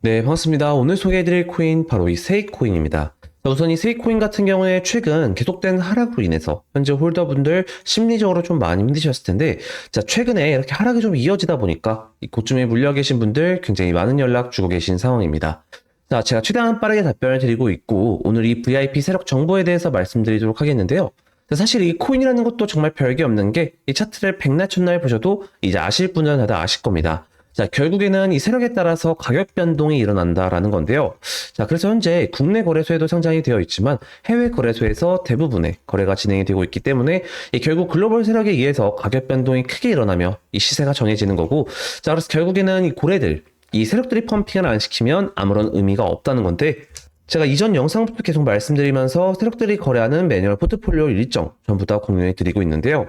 네, 반갑습니다. 오늘 소개해드릴 코인 바로 이 세이코인입니다. 자, 우선 이 세이코인 같은 경우에 최근 계속된 하락으로 인해서 현재 홀더분들 심리적으로 좀 많이 힘드셨을 텐데 자 최근에 이렇게 하락이 좀 이어지다 보니까 이 고점에 물려 계신 분들 굉장히 많은 연락 주고 계신 상황입니다. 자 제가 최대한 빠르게 답변을 드리고 있고 오늘 이 VIP 세력 정보에 대해서 말씀드리도록 하겠는데요. 자, 사실 이 코인이라는 것도 정말 별게 없는 게 이 차트를 백날 첫날 보셔도 이제 아실 분은 다들 아실 겁니다. 자, 결국에는 이 세력에 따라서 가격 변동이 일어난다라는 건데요. 자, 그래서 현재 국내 거래소에도 상장이 되어 있지만 해외 거래소에서 대부분의 거래가 진행이 되고 있기 때문에 이 결국 글로벌 세력에 의해서 가격 변동이 크게 일어나며 이 시세가 정해지는 거고 자, 그래서 결국에는 이 고래들 이 세력들이 펌핑을 안 시키면 아무런 의미가 없다는 건데 제가 이전 영상부터 계속 말씀드리면서 세력들이 거래하는 매뉴얼 포트폴리오 일정 전부 다 공유해 드리고 있는데요.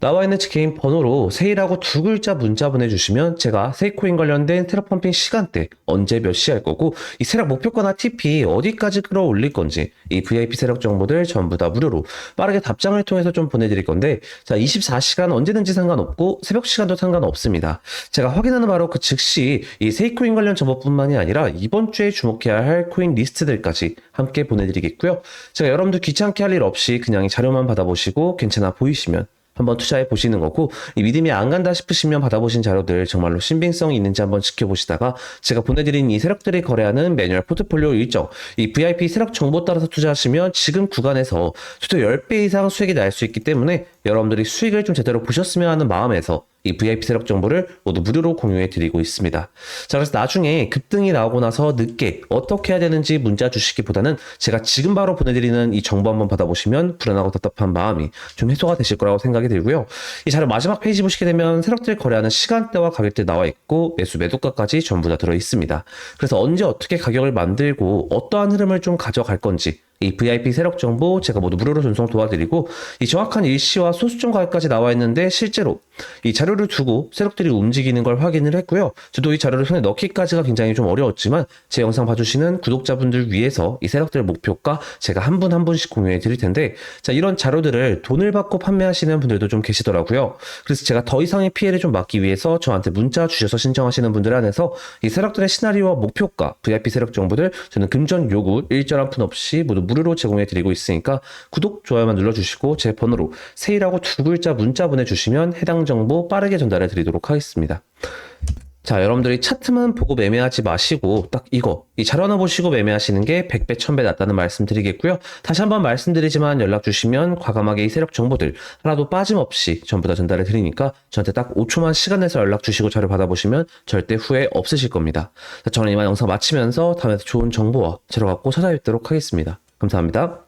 나와 있는 제 개인 번호로 세일하고 두 글자 문자 보내주시면 제가 세이코인 관련된 테러 펌핑 시간대 언제 몇 시 할 거고 이 세력 목표가나 TP 어디까지 끌어올릴 건지 이 VIP 세력 정보들 전부 다 무료로 빠르게 답장을 통해서 좀 보내드릴 건데 자 24시간 언제든지 상관없고 새벽 시간도 상관없습니다. 제가 확인하는 바로 그 즉시 이 세이코인 관련 정보뿐만이 아니라 이번 주에 주목해야 할 코인 리스트들까지 함께 보내드리겠고요. 제가 여러분들 귀찮게 할 일 없이 그냥 이 자료만 받아보시고 괜찮아 보이시면 한번 투자해 보시는 거고 이 믿음이 안 간다 싶으시면 받아보신 자료들 정말로 신빙성이 있는지 한번 지켜보시다가 제가 보내드린 이 세력들이 거래하는 매뉴얼 포트폴리오 일정 이 VIP 세력 정보 따라서 투자하시면 지금 구간에서 최소 10배 이상 수익이 날 수 있기 때문에 여러분들이 수익을 좀 제대로 보셨으면 하는 마음에서 이 VIP 세력 정보를 모두 무료로 공유해 드리고 있습니다. 자, 그래서 나중에 급등이 나오고 나서 늦게 어떻게 해야 되는지 문자 주시기보다는 제가 지금 바로 보내드리는 이 정보 한번 받아보시면 불안하고 답답한 마음이 좀 해소가 되실 거라고 생각이 들고요. 이 자료 마지막 페이지 보시게 되면 세력들 거래하는 시간대와 가격대 나와 있고 매수 매도가까지 전부 다 들어 있습니다. 그래서 언제 어떻게 가격을 만들고 어떠한 흐름을 좀 가져갈 건지 이 VIP 세력 정보 제가 모두 무료로 전송 도와드리고 이 정확한 일시와 소수점 가격까지 나와 있는데 실제로 이 자료를 두고 세력들이 움직이는 걸 확인을 했고요. 저도 이 자료를 손에 넣기까지가 굉장히 좀 어려웠지만 제 영상 봐주시는 구독자분들 위해서 이 세력들 목표가 제가 한분한 분씩 공유해 드릴 텐데 자 이런 자료들을 돈을 받고 판매하시는 분들도 좀 계시더라고요. 그래서 제가 더 이상의 피해를 좀 막기 위해서 저한테 문자 주셔서 신청하시는 분들 안에서 이 세력들의 시나리오와 목표가 VIP 세력 정보들 저는 금전 요구 일절 한 푼 없이 모두 무료로 제공해 드리고 있으니까 구독, 좋아요만 눌러주시고 제 번호로 세일하고 두 글자 문자 보내주시면 해당 정보 빠르게 전달해 드리도록 하겠습니다. 자, 여러분들이 차트만 보고 매매하지 마시고 딱 이거, 이 자료 하나 보시고 매매하시는 게 100배, 1000배 낫다는 말씀 드리겠고요. 다시 한번 말씀드리지만 연락 주시면 과감하게 이 세력 정보들 하나도 빠짐없이 전부 다 전달해 드리니까 저한테 딱 5초만 시간 내서 연락 주시고 자료 받아보시면 절대 후회 없으실 겁니다. 자, 저는 이만 영상 마치면서 다음에 더 좋은 정보와 자료 갖고 찾아뵙도록 하겠습니다. 감사합니다.